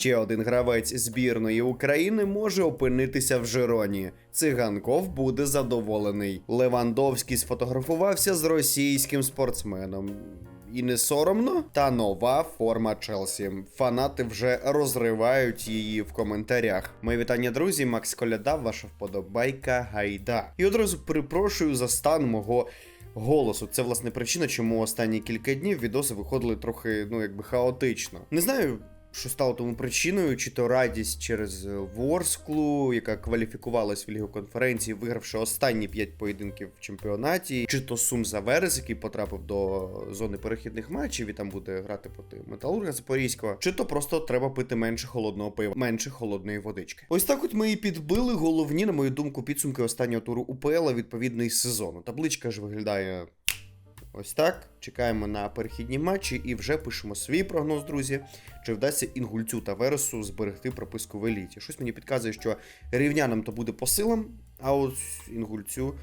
Ще один гравець збірної України може опинитися в Жироні. Циганков буде задоволений. Левандовський сфотографувався з російським спортсменом. І не соромно? Та нова форма Челсі. Фанати вже розривають її в коментарях. Мої вітання, друзі. Макс Коляда, ваша вподобайка гайда. І одразу перепрошую за стан мого. Голосу, це власне причина, чому останні кілька днів відоси виходили трохи, ну якби хаотично. Не знаю, що стало тому причиною, чи то радість через е, Ворсклу, яка кваліфікувалась в Лігу конференції, вигравши останні 5 поєдинків в чемпіонаті, чи то Сум Заверес, який потрапив до зони перехідних матчів і там буде грати проти Металурга Запорізького, чи то просто треба пити менше холодного пива, менше холодної водички. Ось так от ми і підбили головні, на мою думку, підсумки останнього туру УПЛ відповідний сезону. Табличка ж виглядає Ось так. Чекаємо на перехідні матчі і вже пишемо свій прогноз, друзі. Чи вдасться інгульцю та Вересу зберегти прописку в еліті? Щось мені підказує, що рівнянам то буде по силам, а от інгульцю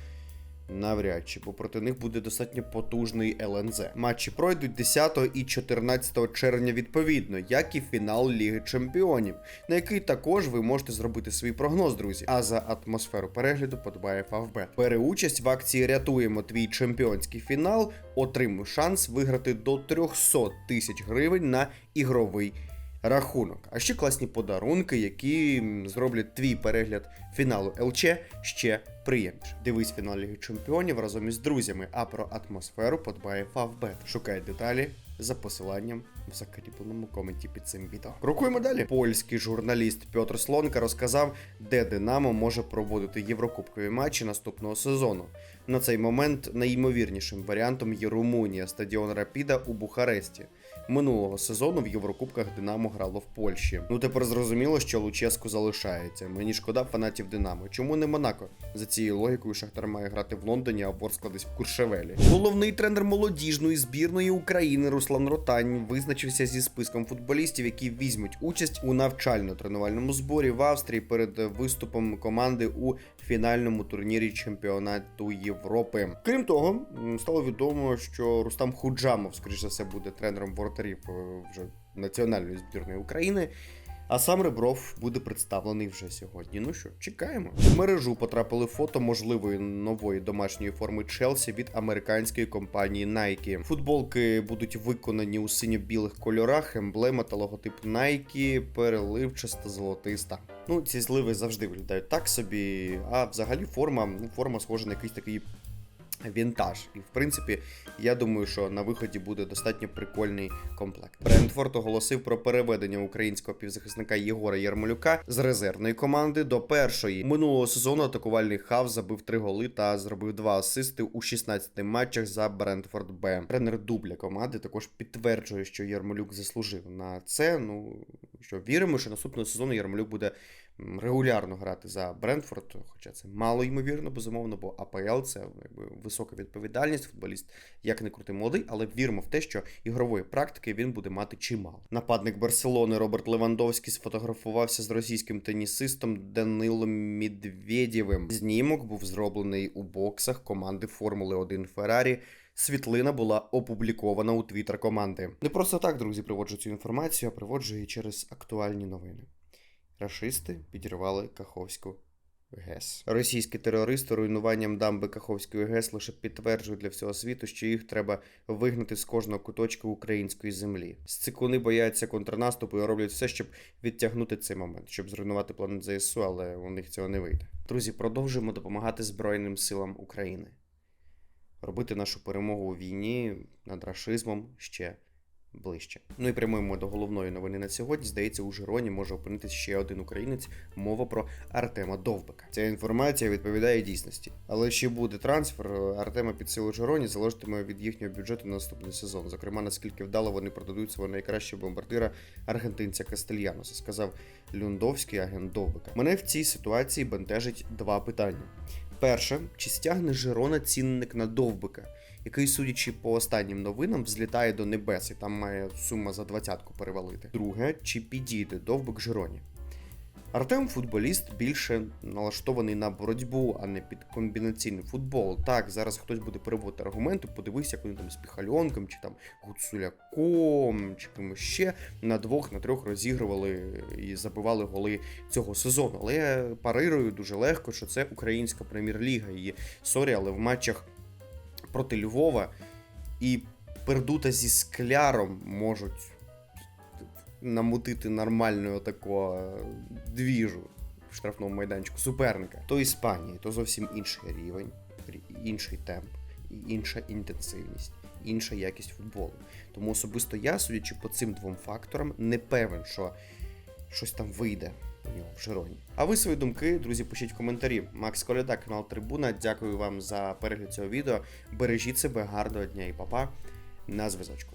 навряд чи, бо проти них буде достатньо потужний ЛНЗ. Матчі пройдуть 10 і 14 червня відповідно, як і фінал Ліги Чемпіонів, на який також ви можете зробити свій прогноз, друзі. А за атмосферу перегляду подбає Фавбет. Бере участь в акції Рятуємо твій чемпіонський фінал. Отримуй шанс виграти до 300 тисяч гривень на ігровий рахунок. А ще класні подарунки, які зроблять твій перегляд фіналу ЛЧ ще приємніше. Дивись фінал Ліги Чемпіонів разом із друзями, а про атмосферу подбає Фавбет. Шукай деталі за посиланням в закріпленому коменті під цим відео. Крокуємо далі. Польський журналіст Петр Слонка розказав, де Динамо може проводити єврокубкові матчі наступного сезону. На цей момент найімовірнішим варіантом є Румунія, стадіон Рапіда у Бухаресті. Минулого сезону в Єврокубках Динамо грало в Польщі. Ну тепер зрозуміло, що Луческу залишається. Мені шкода фанатів Динамо. Чому не Монако? За цією логікою Шахтар має грати в Лондоні, а Ворскла десь в Куршевелі. Головний тренер молодіжної збірної України Руслан Ротань визначився зі списком футболістів, які візьмуть участь у навчально-тренувальному зборі в Австрії перед виступом команди у фінальному турнірі чемпіонату Європи. Крім того, стало відомо, що Рустам Худжамов, скоріш за все, буде тренером воротарів е, вже національної збірної України. А сам Ребров буде представлений вже сьогодні. Ну що, чекаємо. В мережу потрапили фото можливої нової домашньої форми Челсі від американської компанії Nike. Футболки будуть виконані у синьо-білих кольорах, емблема та логотип Nike переливчаста золотиста. Ну, ці зливи завжди виглядають так собі. А взагалі форма, ну, форма схожа на якийсь такий вінтаж. І в принципі, я думаю, що на виході буде достатньо прикольний комплект. Брентфорд оголосив про переведення українського півзахисника Єгора Ярмолюка з резервної команди до першої. Минулого сезону атакувальний хав забив три голи та зробив два асисти у 16 матчах за Брентфорд Б. Тренер дубля команди також підтверджує, що Ярмолюк заслужив на це. Ну що віримо, що наступного сезону Ярмолюк буде регулярно грати за Брентфорд, хоча це мало ймовірно, безумовно, бо АПЛ це якби висока відповідальність. Футболіст як не крути молодий, але віримо в те, що ігрової практики він буде мати чимало. Нападник Барселони Роберт Левандовський сфотографувався з російським тенісистом Данилом Медведєвим. Знімок був зроблений у боксах команди Формули 1 Феррарі. Світлина була опублікована у твіттер команди. Не просто так, друзі, приводжу цю інформацію, а приводжу її через актуальні новини. Рашисти підірвали Каховську ГЕС. Російські терористи руйнуванням дамби Каховської ГЕС лише підтверджують для всього світу, що їх треба вигнати з кожного куточка української землі. Сцикуни бояться контрнаступу і роблять все, щоб відтягнути цей момент, щоб зруйнувати планет ЗСУ, але у них цього не вийде. Друзі, продовжуємо допомагати Збройним силам України. Робити нашу перемогу у війні над рашизмом ще ближче. Ну і прямуємо до головної новини на сьогодні. Здається, у Жироні може опинитися ще один українець. Мова про Артема Довбика. Ця інформація відповідає дійсності. Але ще буде трансфер Артема під силу Жироні залежатиме від їхнього бюджету на наступний сезон. Зокрема, наскільки вдало вони продадуть свого найкращого бомбардира аргентинця Кастельяноса, сказав Люндовський агент Довбика. Мене в цій ситуації бентежить два питання. Перше, чи стягне Жирона цінник на Довбика, який, судячи по останнім новинам, взлітає до небес і там має сума за двадцятку перевалити. Друге, чи підійде Довбик Жироні? Артем футболіст більше налаштований на боротьбу, а не під комбінаційний футбол. Так, зараз хтось буде переводити аргументи, подивись, як вони там з Піхальонком, чи там Гуцуляком, чи кимось ще на двох, на трьох розігрували і забивали голи цього сезону. Але я парирую дуже легко, що це українська прем'єр-ліга. І сорі, але в матчах проти Львова і Пердута зі скляром можуть намутити нормальну таку двіжу в штрафному майданчику суперника. То Іспанії, то зовсім інший рівень, інший темп, інша інтенсивність, інша якість футболу. Тому особисто я, судячи по цим двом факторам, не певен, що щось там вийде нього в Жироні. А ви свої думки, друзі, пишіть в коментарі. Макс Коляда, канал Трибуна. Дякую вам за перегляд цього відео. Бережіть себе, гарного дня і папа. На зв'язочку.